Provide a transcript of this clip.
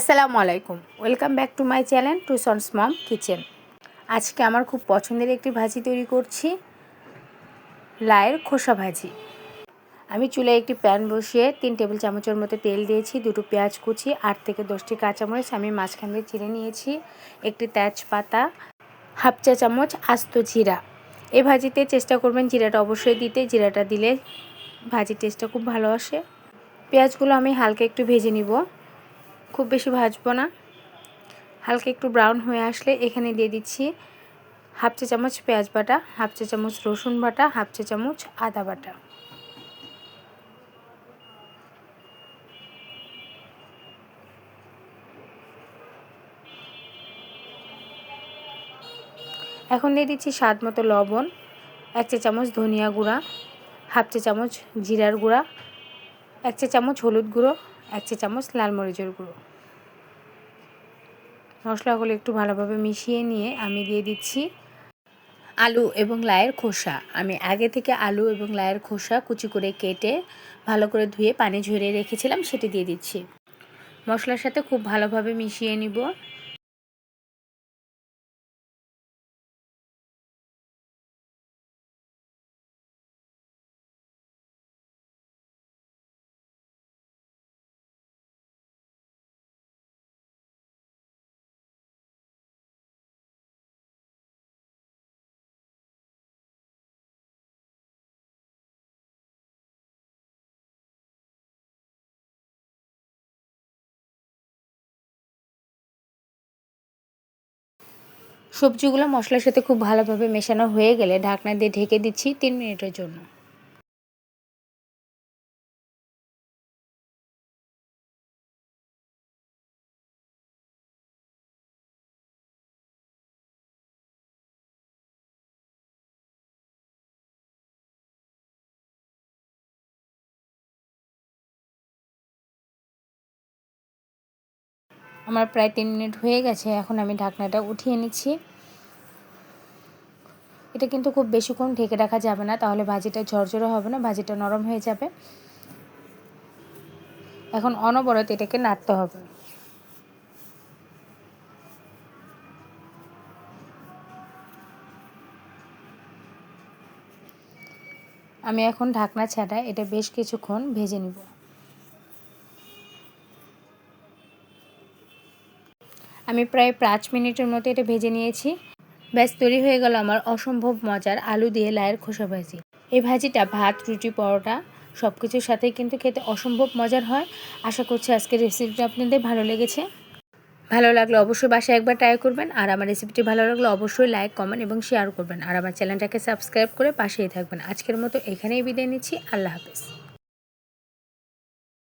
আসসালামু আলাইকুম। Welcome back to my channel two sons mom kitchen আজকে আমার খুব পছন্দের একটি ভাজি তৈরি করছি, লায়ের খোসা ভাজি। আমি চুলায় একটি প্যান বসিয়ে তিন টেবিল চামচের মতো তেল দিয়েছি, দুটো পেঁয়াজ কুচি, আট থেকে দশটি কাঁচামরিচ আমি মাঝখান দিয়ে চিড়ে নিয়েছি, একটি তেজপাতা, হাফ চা চামচ আস্ত জিরা। এই ভাজিতে চেষ্টা করবেন জিরাটা অবশ্যই দিতে, জিরাটা দিলে ভাজির টেস্টটা খুব ভালো আসে। পেঁয়াজগুলো আমি হালকা একটু ভেজে নিব। খুব বেশি ভাজবো না। হালকা একটু ব্রাউন হয়ে আসলে এখানে দিয়ে দিচ্ছি হাফ চা চামচ পেঁয়াজ বাটা, হাফ চা চামচ রসুন বাটা, হাফ চা চামচ আদা বাটা। এখন দিয়ে দিচ্ছি স্বাদ মতো লবণ, এক চা চামচ ধনিয়া গুঁড়া, হাফ চা চামচ জিরার গুঁড়া, এক চা চামচ হলুদ গুঁড়ো এক চা চামচ লাল মরিচের গুঁড়ো। মশলাগুলো একটু ভালোভাবে মিশিয়ে নিয়ে আমি দিয়ে দিচ্ছি আলু এবং লায়ের খোসা। আমি আগে থেকে আলু এবং লায়ের খোসা কুচি করে কেটে ভালো করে ধুয়ে পানি ঝরিয়ে রেখেছিলাম, সেটি দিয়ে দিচ্ছি। মশলার সাথে খুব ভালোভাবে মিশিয়ে নিব। সবজিগুলো মশলার সাথে খুব ভালোভাবে মেশানো হয়ে গেলে ঢাকনা দিয়ে ঢেকে দিচ্ছি তিন মিনিটের জন্য। আমার প্রায় তিন মিনিট হয়ে গেছে, এখন আমি ঢাকনাটা উঠিয়ে নিচ্ছি। এটা কিন্তু খুব বেশিক্ষণ ঢেকে রাখা যাবে না, তাহলে ভাজিটা ঝরঝরে হবে না, ভাজিটা নরম হয়ে যাবে। এখন অনবরত এটাকে নাড়তে হবে। আমি এখন ঢাকনা ছাড়া এটা বেশ কিছুক্ষণ ভেজে নিব। আমি প্রায় পাঁচ মিনিটের মতো এটা ভেজে নিয়েছি। ব্যাস, তৈরি হয়ে গেল আমার অসম্ভব মজার আলু দিয়ে লায়ের খোসা ভাজি। এই ভাজিটা ভাত, রুটি, পরোটা সব কিছুর সাথেই কিন্তু খেতে অসম্ভব মজার হয়। আশা করছি আজকের রেসিপিটা আপনাদের ভালো লেগেছে। ভালো লাগলে অবশ্যই বাসায় একবার ট্রাই করবেন আর আমার রেসিপিটি ভালো লাগলে অবশ্যই লাইক কমেন্ট এবং শেয়ার করবেন। আর আমার চ্যানেলটাকে সাবস্ক্রাইব করে পাশেই থাকবেন। আজকের মতো এখানেই বিদায় নিচ্ছি। আল্লাহ হাফেজ।